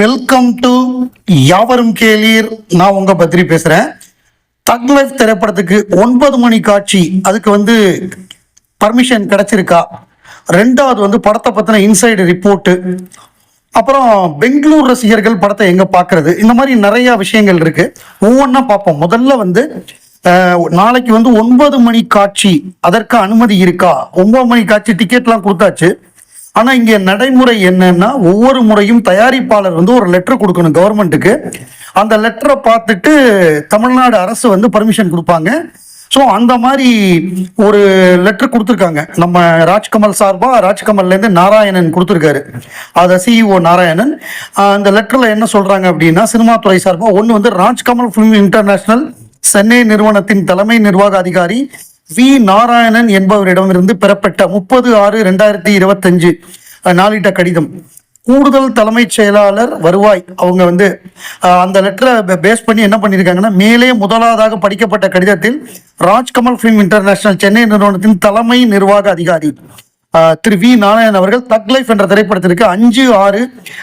Welcome to யாவரும் கேளீர். நான் உங்க பத்ரி பேசுறேன். தக் லைஃப் திரைப்படத்துக்கு ஒன்பது மணி காட்சி. அதுக்கு வந்து பர்மிஷன் கிடைச்சிருக்கா? ரெண்டாவது வந்து படத்தை பத்தின இன்சைடு ரிப்போர்ட்டு அப்புறம் பெங்களூர் ரசிகர்கள் படத்தை எங்க பார்க்கிறது? இந்த மாதிரி நிறைய விஷயங்கள் இருக்கு. ஒவ்வொன்றா பார்ப்போம். முதல்ல வந்து நாளைக்கு வந்து ஒன்பது மணி காட்சி. அதற்கு அனுமதி இருக்கா? ஒன்பது மணி காட்சி டிக்கெட்லாம் கொடுத்தாச்சு. ஆனா இங்க நடைமுறை என்னன்னா ஒவ்வொரு முறையும் தயாரிப்பாளர் வந்து ஒரு லெட்டர் கொடுக்கணும் கவர்மெண்ட்டுக்கு அந்த லெட்டரை பார்த்துட்டு தமிழ்நாடு அரசு வந்து பர்மிஷன் கொடுப்பாங்க. ஸோ அந்த மாதிரி ஒரு லெட்டர் கொடுத்துருக்காங்க. நம்ம ராஜ்கமல் சார்பாக ராஜ்கமல்லேருந்து நாராயணன் கொடுத்துருக்காரு. அதை சிஇஓ நாராயணன். அந்த லெட்டரில் என்ன சொல்கிறாங்க அப்படின்னா சினிமா துறை ஒன்று வந்து ராஜ்கமல் ஃபிலிம் இன்டர்நேஷ்னல் சென்னை நிறுவனத்தின் தலைமை நிர்வாக அதிகாரி வி. நாராயணன் என்பவரிடமிருந்து பெறப்பட்ட முப்பது ஆறு ரெண்டாயிரத்தி இருபத்தஞ்சு நாளிட்ட கடிதம். கூடுதல் தலைமைச் செயலாளர் வருவாய். அவங்க வந்து அந்த லெட்டரை பேஸ் பண்ணி என்ன பண்ணியிருக்காங்கன்னா மேலே முதலாவதாக படிக்கப்பட்ட கடிதத்தில் ராஜ்கமல் ஃபிலிம் இன்டர்நேஷனல் சென்னை நிறுவனத்தின் தலைமை நிர்வாக அதிகாரி திரு வி. நாராயணன் அவர்கள் தக் லைஃப் என்ற திரைப்படத்திற்கு அஞ்சு ஆறு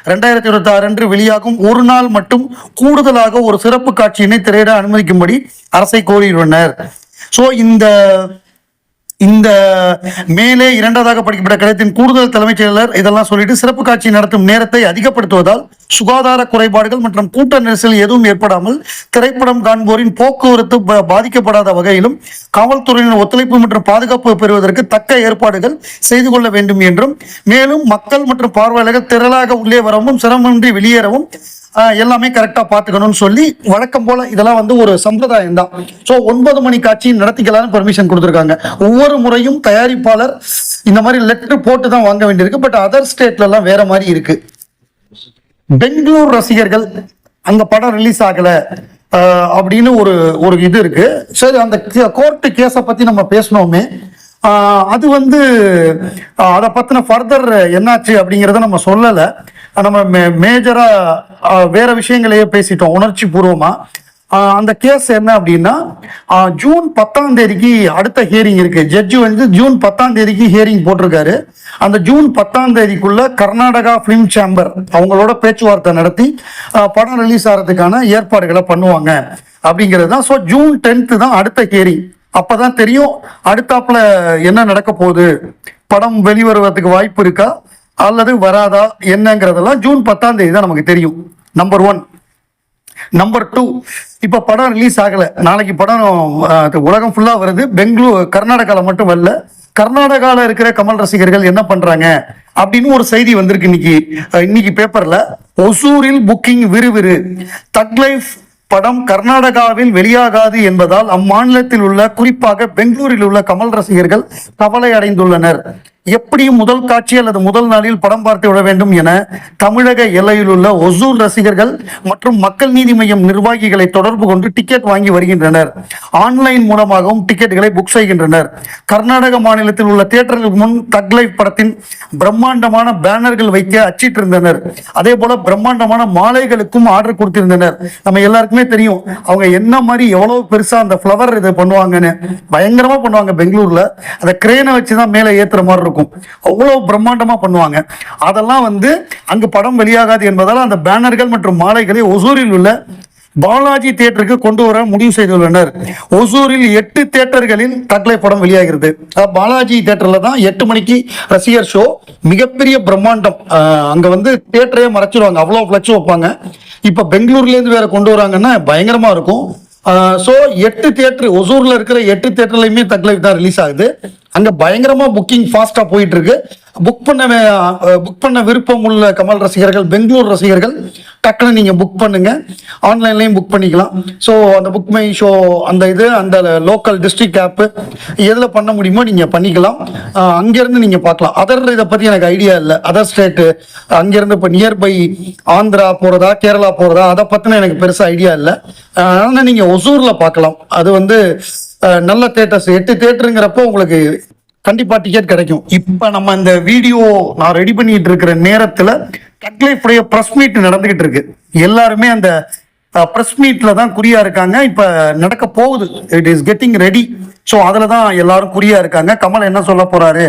ரெண்டாயிரத்தி இருபத்தி ஆறு அன்று வெளியாகும். ஒரு நாள் மட்டும் கூடுதலாக ஒரு சிறப்பு காட்சியினை திரையிட அனுமதிக்கும்படி அரசை கோரியுள்ளனர். ஸோ இந்த இந்த மேலே இரண்டாவதாக படிக்கப்பட்ட கடிதத்தின் கூடுதல் தலைமைச் செயலர் இதெல்லாம் சொல்லிட்டு சிறப்பு காட்சி நடத்தும் நேரத்தை அதிகப்படுத்துவதால் சுகாதார குறைபாடுகள் மற்றும் கூட்ட நெரிசல் எதுவும் ஏற்படாமல் திரைப்படம் காண்போரின் போக்குவரத்து பாதிக்கப்படாத வகையிலும் காவல்துறையினர் ஒத்துழைப்பு மற்றும் பாதுகாப்பு பெறுவதற்கு தக்க ஏற்பாடுகள் செய்து கொள்ள வேண்டும் என்றும் மேலும் மக்கள் மற்றும் பார்வையாளர்கள் திரளாக உள்ளே வரவும் சிரமமின்றி வெளியேறவும் எல்லாமே கரெக்டாக பார்த்துக்கணும்னு சொல்லி வழக்கம் போல் இதெல்லாம் வந்து ஒரு சம்பிரதாயம் தான் ஸோ ஒன்பது மணி காட்சி நடத்திக்கலாம்னு பெர்மிஷன் கொடுத்துருக்காங்க. ஒவ்வொரு முறையும் தயாரிப்பாளர் இந்த மாதிரி லெட்டர் போட்டு தான் வாங்க வேண்டியிருக்கு. பட் அதர் ஸ்டேட்லலாம் வேற மாதிரி இருக்கு. பெங்களூர் ரசிகர்கள் அந்த படம் ரிலீஸ் ஆகலை அப்படின்னு ஒரு ஒரு இது இருக்கு. சரி அந்த கோர்ட்டு கேஸை பற்றி நம்ம பேசணுமே அது வந்து அதை பற்றின ஃபர்தர் என்னாச்சு அப்படிங்கிறத நம்ம சொல்லலை. நம்ம மே- மேஜராக வேற விஷயங்களையே பேசிட்டோம் உணர்ச்சி பூர்வமாக அந்த கேஸ் என்ன அப்படின்னா ஜூன் பத்தாம் தேதிக்கு அடுத்த ஹியரிங் இருக்கு. ஜட்ஜி வந்து ஜூன் பத்தாம் தேதிக்கு ஹியரிங் போட்டிருக்காரு. அந்த ஜூன் பத்தாம் தேதிக்குள்ள கர்நாடகா ஃபிலிம் சேம்பர் அவங்களோட பேச்சுவார்த்தை நடத்தி படம் ரிலீஸ் ஆகிறதுக்கான ஏற்பாடுகளை பண்ணுவாங்க அப்படிங்கிறது தான். ஸோ ஜூன் டென்த்து தான் அடுத்த ஹியரிங் அப்பதான் தெரியும் அடுத்தாப்புல என்ன நடக்க போகுது? படம் வெளிவருவதற்கு வாய்ப்பு இருக்கா? அல்லது வராதா என்னங்கிறதெல்லாம் ஜூன் பத்தாம் தேதி தான் நமக்கு தெரியும். நம்பர் ஒன் நம்பர் டூ இப்போ படம் ரிலீஸ் ஆகலை. நாளைக்கு படம் உலகம் ஃபுல்லாக வருது. பெங்களூர் கர்நாடகாவில் மட்டும் வரல. கர்நாடகாவில் இருக்கிற கமல் ரசிகர்கள் என்ன பண்ணுறாங்க அப்படின்னு ஒரு செய்தி வந்திருக்கு இன்னைக்கு. இன்னைக்கு பேப்பரில் ஒசூரில் புக்கிங் விறுவிறு. தக் லைஃப் படம் கர்நாடகாவில் வெளியாகாது என்பதால் அம்மாநிலத்தில் உள்ள குறிப்பாக பெங்களூரில் உள்ள கமல் ரசிகர்கள் கவலை அடைந்துள்ளனர். எப்படியும் முதல் காட்சி அல்லது முதல் நாளில் படம் பார்த்து விட வேண்டும் என தமிழக எல்லையில் உள்ள ஒசூர் ரசிகர்கள் மற்றும் மக்கள் நீதி மையம் நிர்வாகிகளை தொடர்பு கொண்டு டிக்கெட் வாங்கி வருகின்றனர். ஆன்லைன் மூலமாகவும் டிக்கெட்டுகளை புக் செய்கின்றனர். கர்நாடக மாநிலத்தில் உள்ள தியேட்டர்கள் முன் தக் லைஃப் படத்தின் பிரம்மாண்டமான பேனர்கள் வைக்க அச்சிட்டிருந்தனர். அதே போல பிரம்மாண்டமான மாலைகளுக்கும் ஆர்டர் கொடுத்திருந்தனர். நம்ம எல்லாருக்குமே தெரியும் அவங்க என்ன மாதிரி எவ்வளவு பெருசா அந்த ஃப்ளவர் இது பண்ணுவாங்கன்னு. பயங்கரமா பண்ணுவாங்க பெங்களூர்ல. அந்த கிரேனை வச்சுதான் மேலே ஏத்துற மாதிரி இருக்கும். அவ்வளோ பிரம்மாண்டமா பண்ணுவாங்க. அதெல்லாம் வந்து அங்கு படம் வெளியாகாது என்பதால் அந்த பேனர்கள் மற்றும் மாலைகளை ஒசூரில் உள்ள பாலாஜி தியேட்டருக்கு கொண்டு வர முடிவு செய்துள்ளனர். ஒசூரில் எட்டு தியேட்டர்களில் தக்லை படம் வெளியாகிறது. பாலாஜி தியேட்டர்ல தான் எட்டு மணிக்கு ரசிகர் ஷோ மிகப்பெரிய பிரம்மாண்டம். அங்கே அங்க வந்து தியேட்டரே மறைச்சிடுவாங்க அவ்வளோ ஃபிளக்ஸ் வைப்பாங்க. இப்போ பெங்களூர்லேருந்து வேற கொண்டு வராங்கன்னா பயங்கரமா இருக்கும். ஸோ எட்டு தியேட்டர் ஒசூரில் இருக்கிற எட்டு தியேட்டர்லையுமே தக்லைஃப் தான் ரிலீஸ் ஆகுது. அங்கே பயங்கரமாக புக்கிங் ஃபாஸ்ட்டாக போயிட்டு இருக்கு புக் பண்ண புக் பண்ண விருப்பம் உள்ள கமல் ரசிகர்கள் பெங்களூர் ரசிகர்கள் டக்குன்னு நீங்கள் புக் பண்ணுங்க. ஆன்லைன்லையும் புக் பண்ணிக்கலாம். ஸோ அந்த புக் மை ஷோ அந்த இது அந்த லோக்கல் டிஸ்ட்ரிக்ட் ஆப்பு எதில் பண்ண முடியுமோ நீங்கள் பண்ணிக்கலாம். அங்கேருந்து நீங்கள் பார்க்கலாம். அதர் இதை பற்றி எனக்கு ஐடியா இல்லை. அதர் ஸ்டேட்டு அங்கேருந்து இப்போ நியர்பை ஆந்திரா போகிறதா கேரளா போகிறதா அதை பற்றின எனக்கு பெருசாக ஐடியா இல்லை. அதனால் நீங்கள் ஒசூரில் பார்க்கலாம். அது வந்து நல்ல தேட்டர்ஸ் எட்டு தேட்டருங்கிறப்போ உங்களுக்கு கண்டிப்பா டிக்கெட் கிடைக்கும். இப்ப நம்ம இந்த வீடியோ நான் ரெடி பண்ணிட்டு இருக்கிற நேரத்துல டக்லைஃபுடைய ப்ரெஸ் மீட் நடந்துகிட்டு இருக்கு. எல்லாருமே அந்த ப்ரெஸ் மீட்ல தான் குறியா இருக்காங்க. இப்ப நடக்க போகுது. It is getting ready so அதுல தான் எல்லாரும் குறியா இருக்காங்க. கமல் என்ன சொல்ல போறாரு?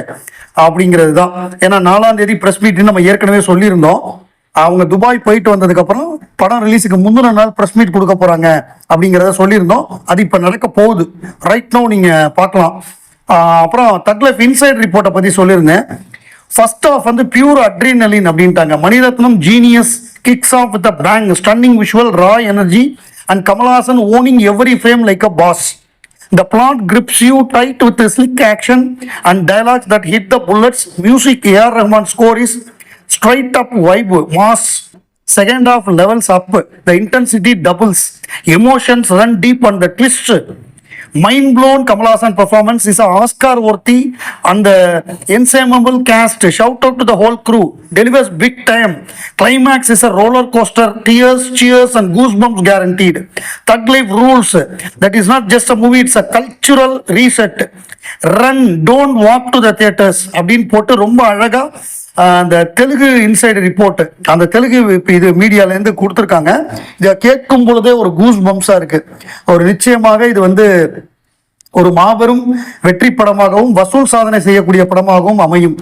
அப்படிங்கிறது தான். ஏன்னா நாலாம் தேதி ப்ரெஸ் மீட்னு நம்ம ஏற்கனவே சொல்லியிருந்தோம். அவங்க துபாய் போயிட்டு வந்ததுக்கு அப்புறம் படம் ரிலீஸுக்கு முந்தின நாள் ப்ரெஸ் மீட் கொடுக்க போறாங்க அப்படிங்கிறத சொல்லியிருந்தோம். அது இப்போ நடக்க போகுது. ரைட் நோ நீங்க பார்க்கலாம். அப்புறம் தட்லஃப் இன்சைட் ரிப்போர்ட்டை பத்தி சொல்லியிருந்தேன். ஃபர்ஸ்ட் ஆஃப் வந்து பியூர் அட்ரினலின் அப்படின்ட்டாங்க. Mani Ratnam genius kicks off with bang stunning visual raw energy and Kamal Haasan owning every frame like a boss the plot grips you tight with slick action and dialogues that hit the bullets music A R Rahman score is straight up vibe mass second half levels up the intensity doubles emotions run deep and the twist mind blown Kamal Haasan performance is Oscar worthy அந்த ensemble cast shout out to the whole crew delivers big time climax is a roller coaster tears cheers and goose bumps guaranteed thug life rules that is not just a movie it's a cultural reset run don't walk to the theatres அப்படின்னு போட்டு ரொம்ப அழகாக அந்த Telugu inside report அந்த தெலுங்கு இது மீடியாலேருந்து கொடுத்துருக்காங்க. இதை கேட்கும் பொழுதே ஒரு கூஸ் பம்ஸாக இருக்கு. ஒரு நிச்சயமாக இது வந்து ஒரு மாபெரும் வெற்றி படமாகவும் வசூல் சாதனை செய்யக்கூடிய படமாகவும் அமையும்.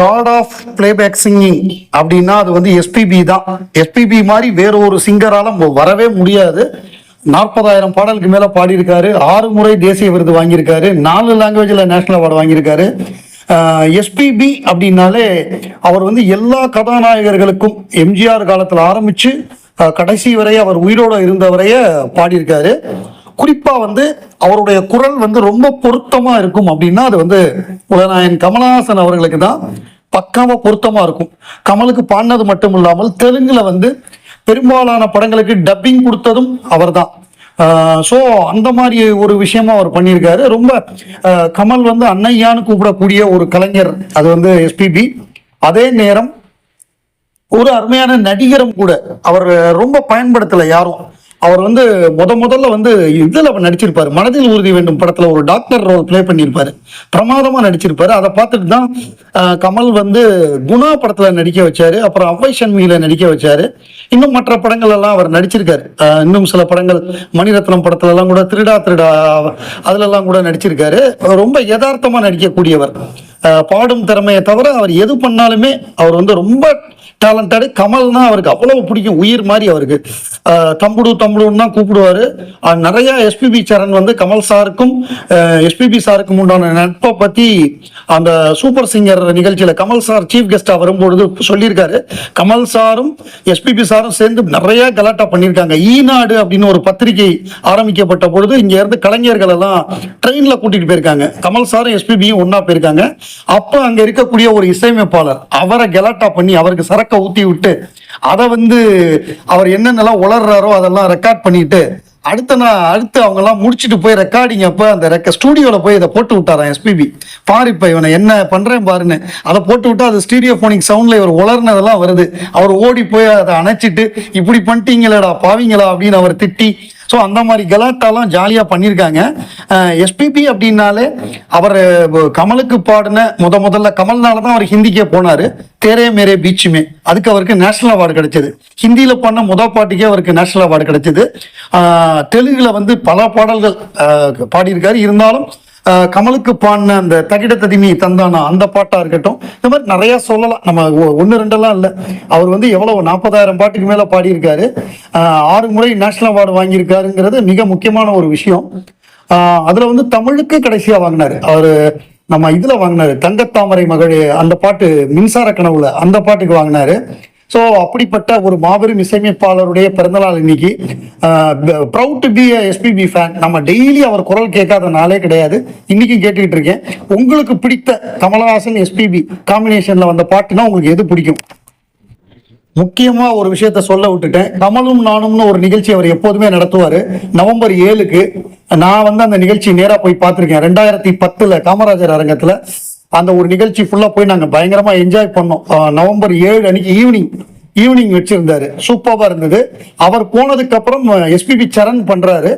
காட் ஆஃப் பிளேபேக் சிங்கிங் அப்படின்னா அது வந்து எஸ்பிபி தான். எஸ்பிபி மாதிரி வேற ஒரு சிங்கரால வரவே முடியாது. நாற்பதாயிரம் பாடலுக்கு மேல பாடியிருக்காரு. ஆறு முறை தேசிய விருது வாங்கியிருக்காரு. நாலு லாங்குவேஜ்ல நேஷனல் அவார்டு வாங்கியிருக்காரு. எஸ்பிபி அப்படின்னாலே அவர் வந்து எல்லா கதாநாயகர்களுக்கும் எம்ஜிஆர் காலத்தில் ஆரம்பித்து கடைசி வரைய அவர் உயிரோட இருந்தவரைய பாடியிருக்காரு. குறிப்பாக வந்து அவருடைய குரல் வந்து ரொம்ப பொருத்தமாக இருக்கும் அப்படின்னா அது வந்து உலநாயன் கமலஹாசன் அவர்களுக்கு தான் பக்காவாக பொருத்தமாக இருக்கும். கமலுக்கு பாடினது மட்டும் இல்லாமல் தெலுங்கில் வந்து பெரும்பாலான படங்களுக்கு டப்பிங் கொடுத்ததும் அவர் தான் ஸோ அந்த மாதிரி ஒரு விஷயமா அவர் பண்ணியிருக்காரு. ரொம்ப கமல் வந்து அன்னையான்னு கூப்பிடக்கூடிய ஒரு கலைஞர். அது வந்து எஸ்பிபி அதே நேரம் ஒரு அருமையான நடிகரும் கூட. அவர் ரொம்ப பயன்படுத்தலை யாரும். அவர் வந்து முத முதல்ல வந்து இதில் நடிச்சிருப்பாரு. மனதில் உறுதி வேண்டும் படத்தில் ஒரு டாக்டர் ரோல் ப்ளே பண்ணியிருப்பாரு. பிரமாதமாக நடிச்சிருப்பாரு. அதை பார்த்துட்டு தான் கமல் வந்து குணா படத்தில் நடிக்க வச்சாரு. அப்புறம் அவ்வை சண்மியில் நடிக்க வச்சாரு. இன்னும் மற்ற படங்கள் எல்லாம் அவர் நடிச்சிருக்காரு. இன்னும் சில படங்கள் மணிரத்னம் படத்துலலாம் கூட திருடா திருடா அதுல கூட நடிச்சிருக்காரு. ரொம்ப யதார்த்தமாக நடிக்கக்கூடியவர். பாடும் திறமையை தவிர அவர் எது பண்ணாலுமே அவர் வந்து ரொம்ப டேலண்டடு கமல்னா அவருக்கு அவ்வளவு பிடிக்கும். உயிர் மாதிரி அவருக்கு. தம்புடு தம்புடுன்னு தான் கூப்பிடுவாரு. நிறைய எஸ்பிபி சரண் வந்து கமல் சாருக்கும் எஸ்பிபி சாருக்கும் உண்டான நட்பை பத்தி அந்த சூப்பர் சிங்கர் நிகழ்ச்சியில கமல் சார் சீஃப் கெஸ்டா வரும்பொழுது சொல்லியிருக்காரு. கமல் சாரும் எஸ்பிபி சாரும் சேர்ந்து நிறைய கலாட்டா பண்ணியிருக்காங்க. ஈநாடு அப்படின்னு ஒரு பத்திரிகை ஆரம்பிக்கப்பட்ட பொழுது இங்க இருந்து கலைஞர்கள் எல்லாம் ட்ரெயின்ல கூட்டிட்டு போயிருக்காங்க. கமல் சாரும் எஸ்பிபியும் ஒண்ணா போயிருக்காங்க. அப்ப அங்க இருக்கக்கூடிய ஒரு இசையமைப்பாளர் அவரை கலாட்டா பண்ணி அவருக்கு சரக்கு ஊத்தி விட்டு அதை வந்து அவர் என்னென்னலாம் உளர்றாரோ அதெல்லாம் ரெக்கார்ட் பண்ணிட்டு அடுத்த நான் அடுத்து அவங்கெல்லாம் முடிச்சுட்டு போய் ரெக்கார்டிங் அப்போ அந்த ரெக்க ஸ்டூடியோவில் போய் இதை போட்டு விட்டாரா எஸ்பிபி பாரு இப்போ இவனை என்ன பண்ணுறேன் பாருன்னு. அதை போட்டு விட்டா அது ஸ்டீரியோ போனிக் சவுண்டில் இவர் உளர்னதெல்லாம் வருது. அவர் ஓடி போய் அதை அணைச்சிட்டு இப்படி பண்ணிட்டீங்களேடா பாவீங்களா அப்படின்னு அவர் திட்டி ஸோ அந்த மாதிரி கலாட்டாலாம் ஜாலியாக பண்ணியிருக்காங்க எஸ்பிபி அப்படின்னாலே அவர் கமலுக்கு பாடின முத முதல்ல கமல்னால தான் அவர் ஹிந்திக்கே போனார். தேரே மேரே பீச்சுமே. அதுக்கு அவருக்கு நேஷனல் அவார்டு கிடைச்சது. ஹிந்தியில் பண்ண முத பாட்டுக்கே அவருக்கு நேஷனல் அவார்டு கிடைச்சது. தெலுங்கில் வந்து பல பாடல்கள் பாடியிருக்காரு. இருந்தாலும் கமலுக்கு பாடின அந்த தகிட ததிமி தந்தானா அந்த பாட்டா இருக்கட்டும். இந்த மாதிரி நிறைய சொல்லலாம். நம்ம ஒ- ரெண்டெல்லாம் இல்ல. அவர் வந்து எவ்வளவு நாற்பதாயிரம் பாட்டுக்கு மேல பாடியிருக்காரு. ஆஹ் ஆறு முறை நேஷனல் அவார்டு வாங்கியிருக்காருங்கிறது மிக முக்கியமான ஒரு விஷயம். ஆஹ் அதுல வந்து தமிழுக்கு கடைசியா வாங்கினாரு. அவரு நம்ம இதுல வாங்கினாரு. தங்கத்தாமரை மகளே அந்த பாட்டு மின்சார கனவுல அந்த பாட்டுக்கு வாங்கினாரு. ஸோ அப்படிப்பட்ட ஒரு மாபெரும் இசையமைப்பாளருடைய பிறந்தநாள் இன்னைக்கு proud to be SPB fan நம்ம டெய்லி அவர் குரல் கேட்காத நாளே கிடையாது. இன்னைக்கும் கேட்டுக்கிட்டு இருக்கேன். உங்களுக்கு பிடித்த கமலஹாசன் எஸ்பிபி காம்பினேஷன்ல வந்த பாட்டுனா உங்களுக்கு எது பிடிக்கும்? முக்கியமா ஒரு விஷயத்த சொல்ல விட்டுட்டேன். கமலும் நானும்னு ஒரு நிகழ்ச்சி அவர் எப்போதுமே நடத்துவார். நவம்பர் ஏழுக்கு நான் வந்து அந்த நிகழ்ச்சி நேராக போய் பார்த்துருக்கேன். ரெண்டாயிரத்தி பத்தில் காமராஜர் அரங்கத்தில். அந்த ஒரு நிகழ்ச்சி ஃபுல்லாக போய் நாங்கள் பயங்கரமாக என்ஜாய் பண்ணோம். நவம்பர் ஏழு அன்னைக்கு ஈவினிங் ஈவினிங் வச்சிருந்தாரு. சூப்பராக இருந்தது. அவர் போனதுக்கு அப்புறம் எஸ்பிபி சரண் பண்றாரு.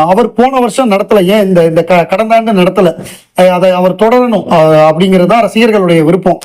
அவர் போன வருஷம் நடத்தல. ஏன் இந்த இந்த க- கடந்த ஆண்டு நடத்தல. அதை அவர் தொடரணும் அப்படிங்கிறது தான் ரசிகர்களுடைய விருப்பம்.